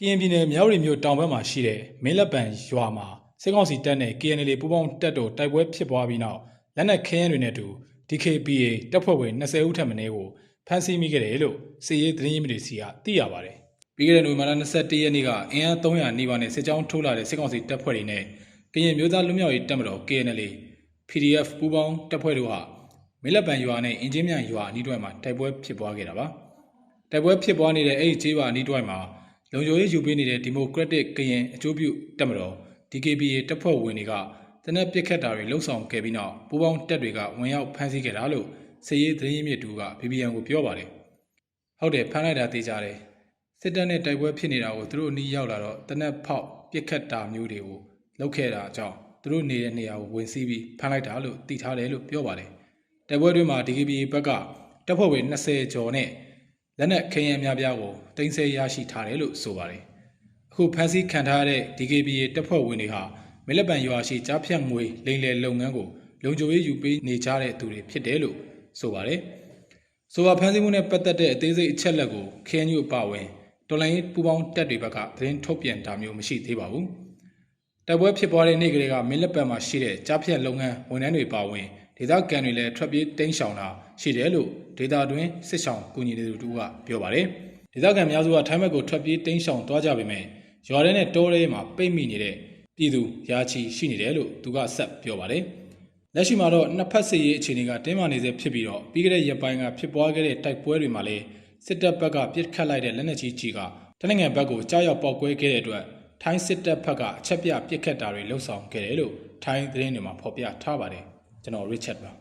ကရင်ပြည်နယ်မြောက်ရီမြို့တောင်ဘက်မှာရှိတဲ့မင်းလက်ပံရွာမှာစစ်ကောင်စီတပ်နဲ့ KNL ပူးပေါင်းတပ်တို့တိုက်ပွဲဖြစ်ပွားပြီးနောက်လက်နက်ခဲယမ်းတွေနဲ့အတူ DKPA တပ်ဖွဲ့ဝင်20ဦးထပ်မံကိုဖမ်းဆီးမိခဲ့တယ်လို့စစ်ရေးသတင်းရင်းမြစ်တွေစီကသိရပါတယ်။ပြီးခဲ့တဲ့နိုဝင်ဘာလ21ရက်နေ့ကအင်အား300နီးပါးနဲ့စစ်ကြောင်းထိုးလာတဲ့စစ်ကောင်စီတပ်ဖွဲ့တွေနဲ့ကရင်မျိုးသားလူမျိုးရေးတပ်မတော် KNL PDF ပူးပေါင်းတပ်ဖွဲ့တို့ဟာမင်းလက်ပံရွာနဲ့အင်ဂျင်မြန်ရွာအနီးတွဲမှာတိုက်ပွဲဖြစ်ပွားခဲ့တာပါ။တိုက်ပွဲဖြစ်ပွားနေတဲ့အဲ့ဒီကျေးရွာအနီးတွဲမှာ လုံခြုံရေးယူပေးနေတဲ့ဒီမိုကရက်တစ်ကရင်အကျိုးပြုတပ်မတော် DKBA တပ်ဖွဲ့ဝင်တွေကတနက်ပစ်ခတ်တာတွေလှုပ်ဆောင်ခဲ့ပြီးနောက်ပူးပေါင်းတပ်တွေကဝင်ရောက်ဖမ်းဆီးခဲ့တာလို့စစ်ရေးသတင်းရင်းမြစ်တူက BBN ကိုပြောပါတယ်။ဟုတ်တယ်ဖမ်းလိုက်တာသိကြတယ်။စစ်တပ်နဲ့တိုက်ပွဲဖြစ်နေတာကိုသူတို့အနီးရောက်လာတော့တနက်ဖောက်ပစ်ခတ်တာမျိုးတွေကိုလုပ်ခဲ့တာအကြောင်းသူတို့နေတဲ့နေရာကိုဝင်စီးပြီးဖမ်းလိုက်တာလို့သိထားတယ်လို့ပြောပါတယ်။တိုက်ပွဲတွေမှာ DKBA ဘက်ကတပ်ဖွဲ့ဝင်20ကျော်နဲ့ လက်နက်ခဲယမ်းများပြားကိုတင်ဆက်ရရှိထားတယ်လို့ဆိုပါတယ်။အခုဖမ်းဆီးခံထားရတဲ့ DKBA တပ်ဖွဲ့ဝင်တွေဟာမဲလက်ပံရွာရှိကြားဖြတ်ငွေလိမ်လည်လုပ်ငန်းကိုလုံခြုံရေးယူပေးနေကြတဲ့သူတွေဖြစ်တယ်လို့ဆိုပါတယ်။ဆိုပါဖမ်းဆီးမှုနဲ့ပတ်သက်တဲ့အသေးစိတ်အချက်လက်ကို KNU အပါအဝင်တော်လိုင်းပူပေါင်းတပ်တွေဘက်ကသတင်းထုတ်ပြန်တာမျိုးမရှိသေးပါဘူး။တိုက်ပွဲဖြစ်ပွားတဲ့နေ့ကလေးကမင်းလက်ပံမှာရှိတဲ့ကြားဖြတ်လုပ်ငန်းဝန်ထမ်းတွေပါဝင် ဒေသခံတွေလည်းထွက်ပြေးတိမ်းရှောင်တာရှိတယ်လို့ဒေသတွင်းစစ်ဆောင်ကူညီနေသူတို့ကပြောပါတယ်။ဒေသခံများစုကထိုင်းဘက်ကိုထွက်ပြေးတိမ်းရှောင်သွားကြပေမဲ့ရွာထဲနဲ့တောထဲမှာပိတ်မိနေတဲ့ပြည်သူရာချီရှိနေတယ်လို့သူကဆက်ပြောပါတယ်။လက်ရှိမှာတော့နှစ်ဖက်စစ်ရေးအခြေအနေကတင်းမာနေစေဖြစ်ပြီးတော့ပြီးခဲ့တဲ့ရက်ပိုင်းကဖြစ်ပွားခဲ့တဲ့တိုက်ပွဲတွေမှာလည်းစစ်တပ်ဘက်ကပြစ်ခတ်လိုက်တဲ့လက်နက်ကြီးကြီးကတနင်္ဂနွေဘက်ကိုကြားရောက်ပောက်ကွဲခဲ့တဲ့အတွက်ထိုင်းစစ်တပ်ဘက်ကအချက်ပြပြစ်ခတ်တာတွေလှုပ်ဆောင်ခဲ့တယ်လို့ထိုင်းသတင်းတွေမှာဖော်ပြထားပါတယ် ကျွန်တော် Richard ပါ